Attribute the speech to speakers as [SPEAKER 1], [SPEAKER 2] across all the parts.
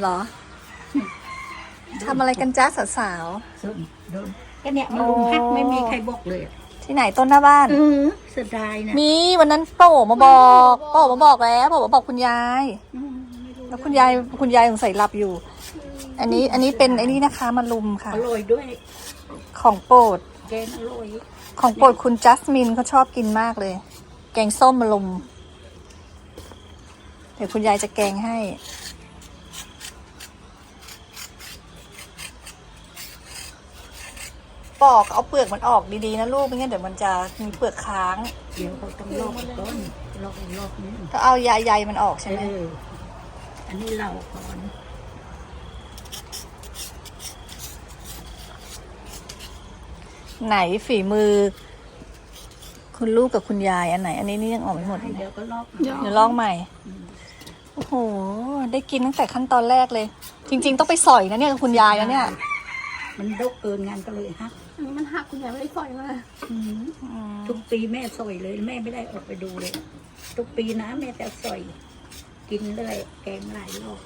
[SPEAKER 1] เหรอทำอะไรกันจ้าสาว
[SPEAKER 2] ส้มโดนก็เนี่ยมันลุมพักไม่มีใครบอกเลยอะ
[SPEAKER 1] ๆที่ไหนต้นหน้าบ้าน
[SPEAKER 2] เออเสียดายนะ
[SPEAKER 1] มีวันนั้นโป๋มาบอกโป๋มาบอกแล้วโป๋มาบอกคุณยาย
[SPEAKER 2] อืมไม่รู้
[SPEAKER 1] แล้วคุณยายคุณยายสงสัยหลับอยู่ อันนี้อันนี้เป็นไอ้นี่นะคะมารุมค่ะ
[SPEAKER 2] อร่อยด้วย
[SPEAKER 1] ของโปรด
[SPEAKER 2] แกงอร่อย
[SPEAKER 1] ของโปรดคุณจัสมินเขาชอบกินมากเลย แกงส้มมารุมเดี๋ยวคุณยายจะแกงให้ ปอกเอาเปลือกมันออกดีๆนะลูกไม่งั้นเดี๋ยวมันจะมีเปลือกค้าง
[SPEAKER 2] เดี๋ยวเขาต้องลอกต้นลอกลอกนี่
[SPEAKER 1] ก็เอาใยใยมันออกใช่ไหม
[SPEAKER 2] เอออันนี้เราก่อน
[SPEAKER 1] ไหนฝีมือ คุณลูกกับคุณยายอันไหน อันนี้นี่ยังออกไม่หมดเลย
[SPEAKER 2] เดี๋ยวก็ลอก
[SPEAKER 1] เดี๋ยวลองใหม่ โอ้โห ได้กินตั้งแต่ขั้นตอนแรกเลย จริง ๆ ต้องไปสอยนะเนี่ยกับคุณยายแล้วเนี่ย
[SPEAKER 2] มันดกเกินงานก็เลยฮัก
[SPEAKER 3] อันนี้มันหักคุณยายไม่ได้สอยมา
[SPEAKER 2] อืมทุกปีแม่สอยเลย แม่ไม่ได้ออกไปดูเลย ทุกปีนะแม่จะสอย กินเลยแกงหลายรอบ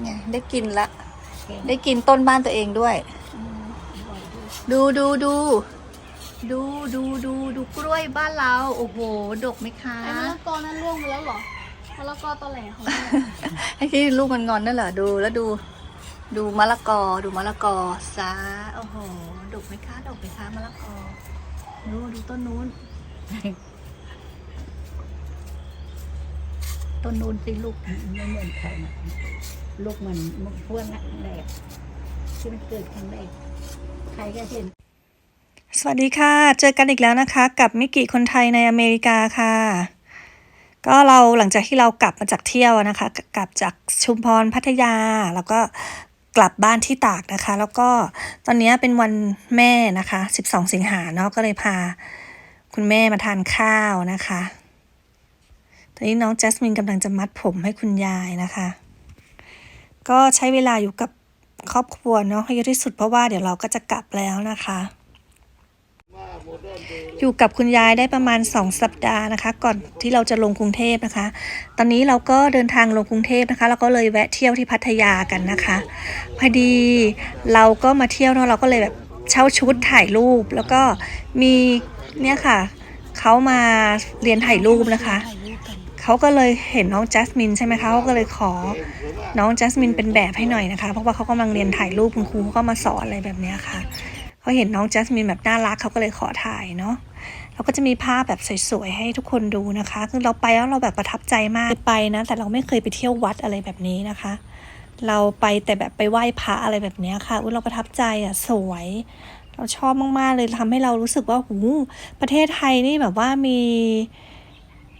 [SPEAKER 1] เนี่ยได้กินละ
[SPEAKER 2] แกง
[SPEAKER 1] ได้กินต้นบ้านตัวเองด้วย
[SPEAKER 2] อืมอร่อยด้วย
[SPEAKER 1] ดูดูดู ดูดูดูดูกล้วยบ้านเรา โอ้โห ดกไหมคะ
[SPEAKER 3] ไอ้มะละกอนั้นร่วงไปแล้วเหรอมะละกอตอแหลของแม่
[SPEAKER 1] ให้ที่ลูกมันงอนนั่นเหรอดูแล้วดู ดูมะละกอ ดูมะละกอซาโอ้โหดกไหมคะดกไหมคะมะละกอดูดูต้นนู้น ต้นนู้นสิลูก
[SPEAKER 2] ไม่เหมือนใครนะลูกมันมันพวนักแรกที่มันเกิดครั้งแรกใครก็เห็น
[SPEAKER 1] สวัสดีค่ะ เจอกันอีกแล้วนะคะ กับมิกิคนไทยในอเมริกาค่ะ ก็เราหลังจากที่เรากลับมาจากเที่ยวนะคะ กลับจากชุมพรพัทยา แล้วก็ กลับบ้านที่ตากนะคะ แล้วก็ตอนนี้เป็นวันแม่นะคะ 12 สิงหาเนาะก็เลยพา คุณแม่มาทานข้าวนะคะ ตอนนี้น้องแจสมินกำลังจะมัดผมให้คุณยายนะคะ ก็ใช้เวลาอยู่กับครอบครัวเนาะให้เยอะที่สุดเพราะว่าเดี๋ยวเราก็จะกลับแล้วนะคะ อยู่กับคุณยายได้ประมาณ 2 สัปดาห์นะคะ ก่อนที่เราจะลงกรุงเทพนะคะ ตอนนี้เราก็เดินทางลงกรุงเทพนะคะเราก็เลยแวะเที่ยวที่พัทยากันนะคะ พอดีเราก็มาเที่ยวเนาะเราก็เลยแบบเช่าชุดถ่ายรูป แล้วก็มีเนี่ยค่ะเขามาเรียนถ่ายรูปนะคะเขาก็เลยเห็นน้องจัสมินใช่ไหมคะเขาก็เลยขอน้องจัสมินเป็นแบบให้หน่อยนะคะ เพราะว่าเขากำลังเรียนถ่ายรูปคุณครูเขาก็มาสอนอะไรแบบนี้ค่ะ เขาเห็นน้องจัสมินแบบน่ารักเขาก็เลยขอถ่ายเนาะเราก็จะมีภาพแบบสวยๆให้ทุกคนดูนะคะคือเราไปแล้วเราแบบประทับใจมากไปนะ แต่เราไม่เคยไปเที่ยววัดอะไรแบบนี้นะคะ เราไปแต่แบบไปไหว้พระอะไรแบบเนี้ยค่ะอุ้ยเราประทับใจอะสวย เราชอบมากๆเลยทำให้เรารู้สึกว่าหูประเทศไทยนี่แบบว่ามี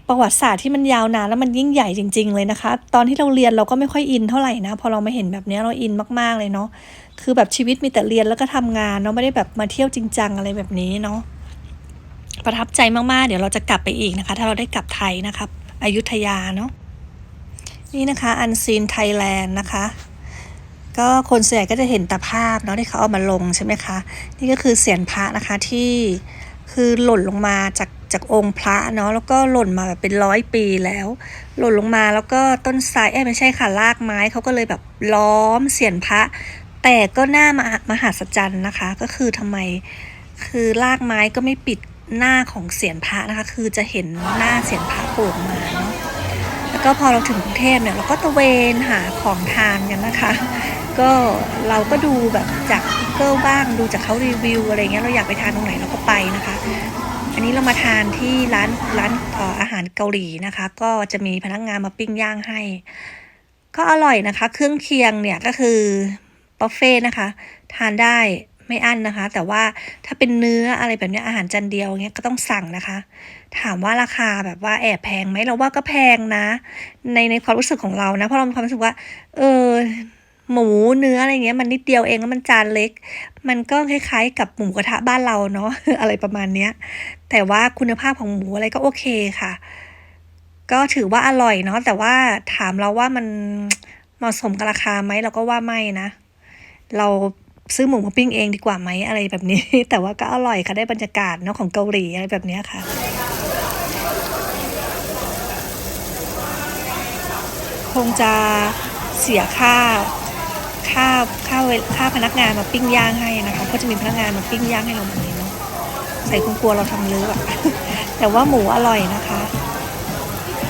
[SPEAKER 1] ประวัติศาสตร์ที่มันยาวนานแล้วมันยิ่งใหญ่จริง ๆ เลยนะคะ ตอนที่เราเรียนเราก็ไม่ค่อยอินเท่าไหร่นะ พอเรามาเห็นแบบนี้เราอินมากๆเลยเนาะ คือแบบชีวิตมีแต่เรียนแล้วก็ทำงานเนาะไม่ได้แบบมาเที่ยวจริงจังอะไรแบบนี้เนาะ ประทับใจมากๆ เดี๋ยวเราจะกลับไปอีกนะคะ ถ้าเราได้กลับไทยนะคะอยุธยาเนาะ นี่นะคะอันซีนไทยแลนด์นะคะก็คนส่วนใหญ่ก็จะเห็นแต่ภาพเนาะที่เขาเอามาลงใช่ไหมคะ นี่ก็คือเสียนพระนะคะที่คือหล่นลงมาจาก จากองค์พระเนาะแล้วก็หล่นมาแบบเป็นร้อยปีแล้ว หล่นลงมาแล้วก็ต้นไทรเอ้ยไม่ใช่ค่ะรากไม้เขาก็เลยแบบล้อมเสียนพระ แต่ก็น่ามามหัศจรรย์นะคะ ก็คือทำไมคือรากไม้ก็ไม่ปิดหน้าของเสียนพระนะคะ คือจะเห็นหน้าเสียนพระโผล่มาเนาะแล้วก็พอเราถึงกรุงเทพเนี่ยเราก็ตะเวนหาของทานกันนะคะ ก็เราก็ดูแบบจาก Google บ้างดูจากเขารีวิวอะไรเงี้ยเราอยากไปทานตรงไหนเราก็ไปนะคะ อันนี้เรามาทานที่ร้านร้านอ่ออาหารเกาหลีนะคะ ก็จะมีพนักงานมาปิ้งย่างให้ ก็อร่อยนะคะ เครื่องเคียงเนี่ยก็คือบุฟเฟ่นะคะ ทานได้ไม่อั้นนะคะ แต่ว่าถ้าเป็นเนื้ออะไรแบบนี้อาหารจานเดียวเงี้ยก็ต้องสั่งนะคะ ถามว่าราคาแบบว่าแอบแพงไหมเราว่าก็แพงนะ ในในความรู้สึกของเรานะเพราะเรามีความรู้สึกว่า เออ หมูเนื้ออะไรเงี้ยมันนิดเดียวเองแล้วมันจานเล็ก มันก็คล้ายๆ กับหมูกระทะบ้านเราเนาะอะไรประมาณเนี้ย แต่ว่าคุณภาพของหมูอะไรก็โอเคค่ะ ก็ถือว่าอร่อยเนาะแต่ว่าถามเราว่ามันเหมาะสมกับราคาไหมเราก็ว่าไม่นะ เราซื้อหมูมาปิ้งเองดีกว่าไหมอะไรแบบนี้ แต่ว่าก็อร่อยค่ะได้บรรยากาศเนาะของเกาหลีอะไรแบบนี้ค่ะคงจะเสียค่า ค่าค่าเวค่าพนักงานมาปิ้งย่างให้นะคะ ก็จะมีพนักงานมาปิ้งย่างให้เราแบบนี้เนาะใส่คงกลัวเราทำเลอะอะแต่ว่าหมูอร่อยนะคะ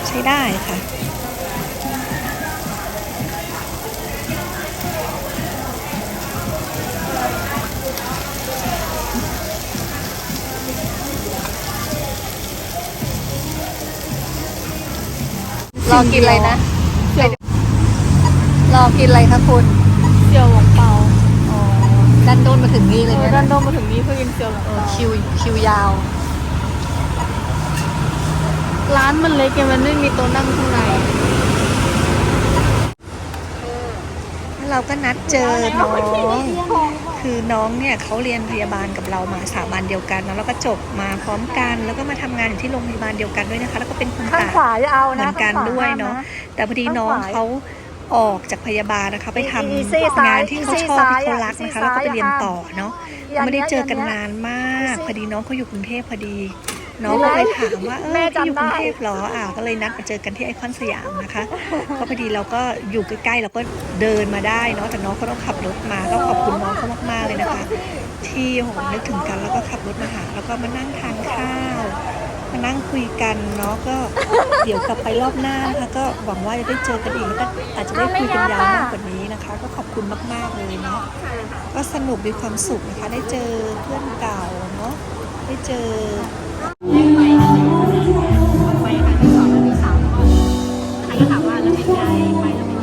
[SPEAKER 1] ใช้ได้ค่ะรอกินอะไรนะ รอกินอะไรคะคุณ
[SPEAKER 3] เซียวหลงเปา
[SPEAKER 1] อ๋อดันโดนมาถึงนี่เลย
[SPEAKER 3] เออ
[SPEAKER 1] เนี่ย
[SPEAKER 3] ดันโดนมาถึงนี้เพื่อกินเซียวหลง
[SPEAKER 1] เออ
[SPEAKER 3] เปา
[SPEAKER 1] คิวคิวยาว
[SPEAKER 3] ร้านมันเล็กไงมันไม่มีโต๊ะนั่งข้างใน
[SPEAKER 1] แล้วเราก็นัดเจอน้อง คือน้องเนี่ยเขาเรียนพยาบาลกับเรามาสถาบันเดียวกันเนอะแล้วก็จบมาพร้อมกัน แล้วก็มาทำงานอยู่ที่โรงพยาบาลเดียวกันด้วยนะคะ แล้วก็เป็นคน
[SPEAKER 4] ข้าง
[SPEAKER 1] ตาก
[SPEAKER 4] ขวาจะเอา
[SPEAKER 1] เหมื
[SPEAKER 4] นะ
[SPEAKER 1] อนกันด้วยเนาะ แต่พอดีน้องเขา ออกจากพยาบาลนะคะ ไปทำ
[SPEAKER 4] อีซี่ซ้าย
[SPEAKER 1] งานที่เขา
[SPEAKER 4] อีซี่
[SPEAKER 1] ชอบ
[SPEAKER 4] ซ้าย
[SPEAKER 1] ที่เขารัก
[SPEAKER 4] อีซี่
[SPEAKER 1] นะคะ แล้วก็ไปเรียน
[SPEAKER 4] ซ้ายอะ
[SPEAKER 1] ต่อเนาะ
[SPEAKER 4] อย่าง
[SPEAKER 1] ไม่ได้เจอกัน
[SPEAKER 4] เนี้ย
[SPEAKER 1] นานมาก
[SPEAKER 4] อีซี่
[SPEAKER 1] พอดีน้องเขาอยู่กรุงเทพพอดี น้องก็เลยถามว่าเอ
[SPEAKER 4] แม่
[SPEAKER 1] อที่อยู่กรุง
[SPEAKER 4] จำได้
[SPEAKER 1] เทพเหรออ่าก็เลยนัดมาเจอกันที่ไอคอนสยามนะคะก็พอดีเราก็อยู่ใกล้ๆเราก็เดินมาได้เนาะแต่น้องเขาต้องขับรถมาก็ขอบคุณน้องเขามากๆเลยนะคะ ที่โหนึกถึงกันแล้วก็ขับรถมาหาแล้วก็มานั่งทานข้าว มานั่งคุยกันเนาะก็ เดี๋ยวกลับไปรอบหน้านะคะก็หวังว่าจะได้เจอกันอีกแล้วก็อาจจะได้คุยกันยาวมากกว่านี้นะคะ ก็ขอบคุณมากๆเลยเนาะก็สนุกมีความสุขนะคะ ได้เจอเพื่อนเก่าเนาะได้เจอ
[SPEAKER 2] ไปครั้งที่สองก็มีสามก็ใครก็ถามว่าแล้วเป็นไงไปแล้วเป็นไ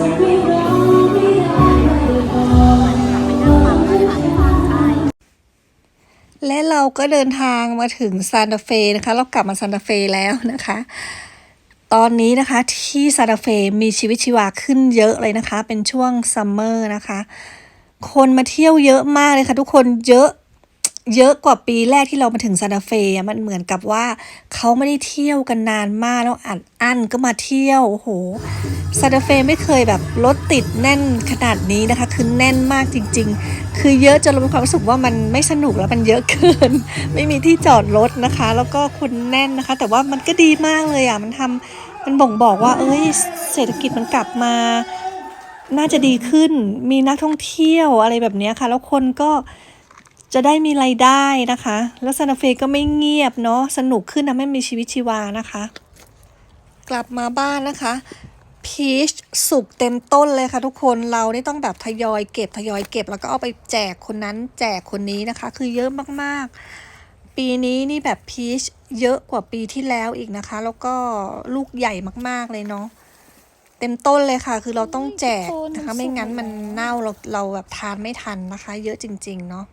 [SPEAKER 2] ง
[SPEAKER 1] เราก็เดินทางมาถึงซานตาเฟนะคะ เรากลับมาซานตาเฟแล้วนะคะ ตอนนี้นะคะที่ซานตาเฟมีชีวิตชีวาขึ้นเยอะเลยนะคะ เป็นช่วงซัมเมอร์นะคะ คนมาเที่ยวเยอะมากเลยค่ะทุกคนเยอะ เยอะกว่าปีแรกที่เรามาถึงซานตาเฟอะมันเหมือนกับว่าเขาไม่ได้เที่ยวกันนานมากแล้วอัดอั้นก็มาเที่ยวโอ้โหซานตาเฟไม่เคยแบบรถติดแน่นขนาดนี้นะคะ คือแน่นมากจริง ๆ คือเยอะจนเรามีความรู้สึกว่ามันไม่สนุกแล้วมันเยอะเกิน ไม่มีที่จอดรถนะคะ แล้วก็คนแน่นนะคะ แต่ว่ามันก็ดีมากเลยอะมันทำมันบ่งบอกว่า เอ้ยเศรษฐกิจมันกลับมา น่าจะดีขึ้น มีนักท่องเที่ยวอะไรแบบนี้ค่ะ แล้วคนก็ จะได้มีรายได้นะคะ แล้วซานตาเฟก็ไม่เงียบเนาะสนุกขึ้นนะไม่มีชีวิตชีวานะคะ กลับมาบ้านนะคะพีชสุกเต็มต้นเลยค่ะทุกคนเรานี่ต้องแบบทยอยเก็บทยอยเก็บแล้วก็เอาไปแจกคนนั้นแจกคนนี้นะคะ คือเยอะมากๆ ปีนี้นี่แบบพีชเยอะกว่าปีที่แล้วอีกนะคะ แล้วก็ลูกใหญ่มากๆเลยเนาะเต็มต้นเลยค่ะ คือเราต้องแจกนะคะ ไม่งั้นมันเน่าเราเราแบบทานไม่ทันนะคะ เยอะจริง ๆ เนาะ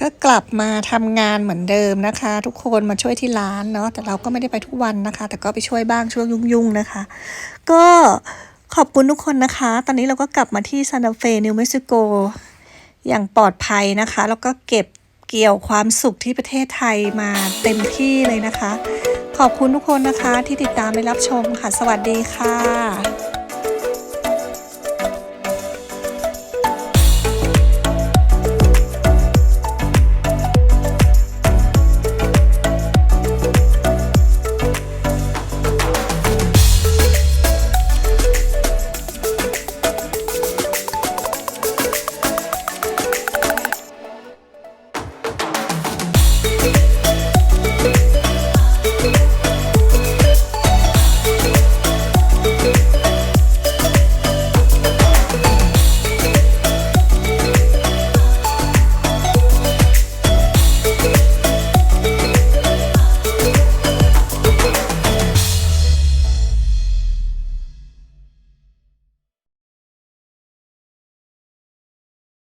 [SPEAKER 1] ก็กลับมาทำงานเหมือนเดิมนะคะ ทุกคนมาช่วยที่ร้านเนาะแต่เราก็ไม่ได้ไปทุกวันนะคะ แต่ก็ไปช่วยบ้างช่วงยุ่งๆนะคะ ก็ขอบคุณทุกคนนะคะ ตอนนี้เราก็กลับมาที่ซานตาเฟนิวเม็กซิโกอย่างปลอดภัยนะคะ แล้วก็เก็บเกี่ยวความสุขที่ประเทศไทยมาเต็มที่เลยนะคะ ขอบคุณทุกคนนะคะที่ติดตามและรับชมค่ะ สวัสดีค่ะ